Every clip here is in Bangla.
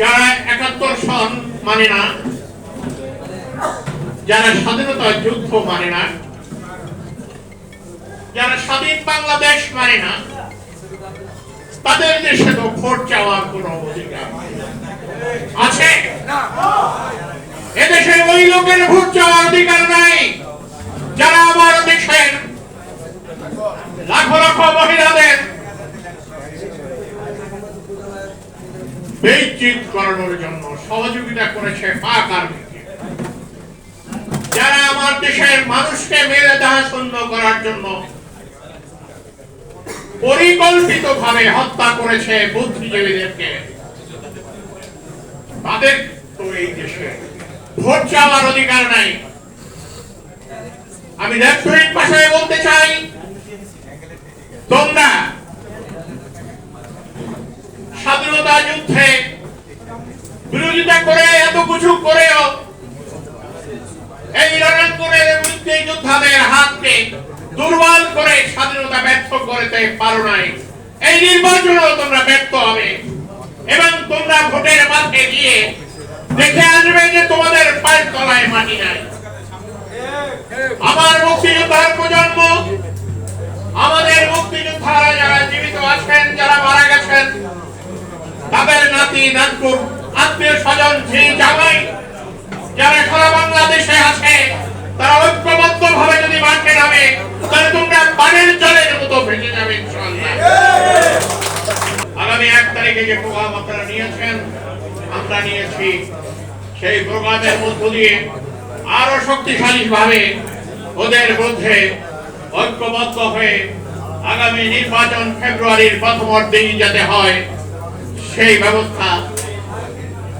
যারা একাত্তর সন মানে না, যারা স্বাধীনতা যুদ্ধ মানে না, যারা স্বাধীন বাংলাদেশ মানে না, তাদের দেশে তো ভোট চাওয়ার কোনো অধিকার আছে? এদেশে ওই লোকের ভোট চাওয়ার অধিকার নাই যারা আমার দেশের লাখো লাখো মহিলাদের বেচিত করানোর জন্য সহযোগিতা করেছে পাক আর্মিকে যারা আমার দেশের মানুষকে মেরে দেহা শূন্য করার জন্য পরিকল্পিত ভাবে হত্যা করেছে বুদ্ধিজীবীদেরকে, তাদের তো এই দেশে ভোট চাওয়ার অধিকার নাই। আমি লেফটেন্যান্ট ভাষায় বলতে চাই তোমরা স্বাধীনতা যুদ্ধে বিরোধিতা করে, এত কিছু করেও এই রণাঙ্গনের বিরুদ্ধে যোদ্ধাদের হাতকে দুর্বল করে স্বাধীনতা ব্যর্থ করতে পারো নাই। এই নির্বাচনেও তোমরা ব্যর্থ হবে। এবং তোমরা ভোটের মাঠে গিয়ে দেখে আসবে যে তোমাদের পায়ের তলায় মাটি নাই। তারিখে যে প্রোগ্রাম আপনারা নিয়েছেন, আমরা নিয়েছি। সেই প্রোগ্রামের মধ্য দিয়ে আরও শক্তিশালী ভাবে ওদের মধ্যে ঐক্যবদ্ধ হয়ে আগামী নির্বাচন ফেব্রুয়ারির প্রথম অর্ধেই যাতে হয়, সেই ব্যবস্থা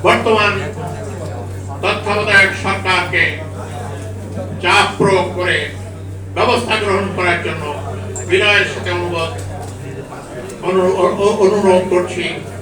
বর্তমান তত্ত্বাবধায়ক সরকারকে চাপ প্রয়োগ করে ব্যবস্থা গ্রহণ করার জন্য বিনয়ের সাথে অনুরোধ। অনু- অনু- অনুরোধ করছি